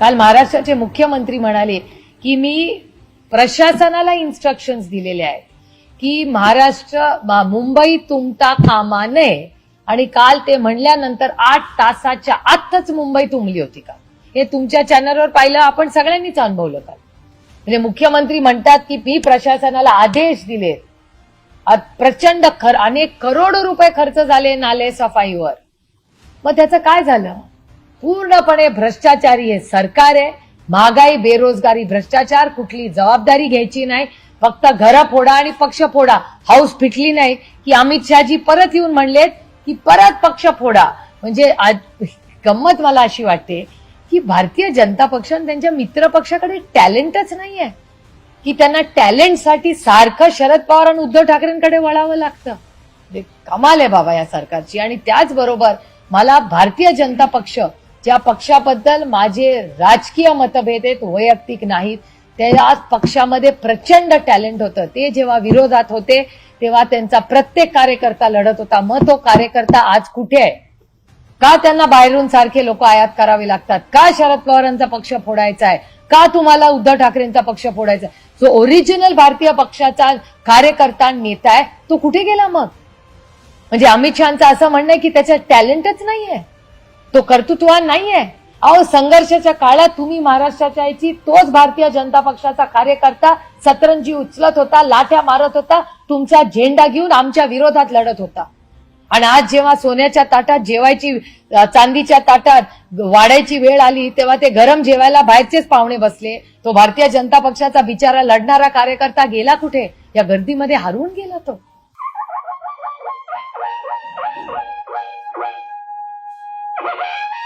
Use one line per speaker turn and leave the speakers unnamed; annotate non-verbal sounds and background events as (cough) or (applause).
काल महाराष्ट्राचे मुख्यमंत्री म्हणाले की मी प्रशासनाला इन्स्ट्रक्शन्स दिलेले आहेत की महाराष्ट्र मुंबई तुमता कामा नये. आणि काल ते म्हणल्यानंतर आठ तासाच्या आतच मुंबई तुंबली होती का हे तुमच्या चॅनलवर पाहिलं आपण सगळ्यांनीच अनुभवलं काल. म्हणजे मुख्यमंत्री म्हणतात की मी प्रशासनाला आदेश दिले. प्रचंड खर अनेक करोड रुपये खर्च झाले नाले सफाईवर. मग त्याचं काय झालं? पूर्णपणे भ्रष्टाचारी हे सरकार आहे. महागाई बेरोजगारी भ्रष्टाचार कुठली जबाबदारी घ्यायची नाही. फक्त घर फोडा आणि पक्ष फोडा. हाऊस फिटली नाही की अमित शहाजी परत येऊन म्हणलेत की परत पक्ष फोडा. म्हणजे आज गंमत मला अशी वाटते की भारतीय जनता पक्ष आणि त्यांच्या मित्र पक्षाकडे टॅलेंटच नाहीये. की त्यांना टॅलेंटसाठी सारखं शरद पवार आणि उद्धव ठाकरेंकडे वळावं लागतं. म्हणजे कमाल आहे बाबा या सरकारची. आणि त्याचबरोबर मला भारतीय जनता पक्ष ज्या पक्षाबद्दल माझे राजकीय मतभेद आहेत वैयक्तिक नाहीत त्या पक्षामध्ये प्रचंड टॅलेंट होतं. ते जेव्हा विरोधात होते तेव्हा त्यांचा प्रत्येक कार्यकर्ता लढत होता. मग तो कार्यकर्ता आज कुठे आहे? का त्यांना बाहेरून सारखे लोक आयात करावे लागतात? का शरद पवारांचा पक्ष फोडायचा आहे? का तुम्हाला उद्धव ठाकरेंचा पक्ष फोडायचा आहे? जो ओरिजिनल भारतीय पक्षाचा कार्यकर्ता नेता आहे तो कुठे गेला मग? म्हणजे अमित शहाचं असं म्हणणं आहे की त्याच्यात टॅलेंटच नाहीये. तो कर्तृत्वान नाहीये. अहो संघर्षाच्या काळात तुम्ही महाराष्ट्राच्या याची तोच भारतीय जनता पक्षाचा कार्यकर्ता सतरंजी उचलत होता लाठ्या मारत होता तुमचा झेंडा घेऊन आमच्या विरोधात लढत होता. आणि आज जेव्हा सोन्याच्या ताटात जेवायची चांदीच्या ताटात वाढायची वेळ आली तेव्हा ते गरम जेवायला बाहेरचेच पाहुणे बसले. तो भारतीय जनता पक्षाचा बिचारा लढणारा कार्यकर्ता गेला कुठे? या गर्दीमध्ये हरवून गेला तो.
Woo-hoo! (laughs)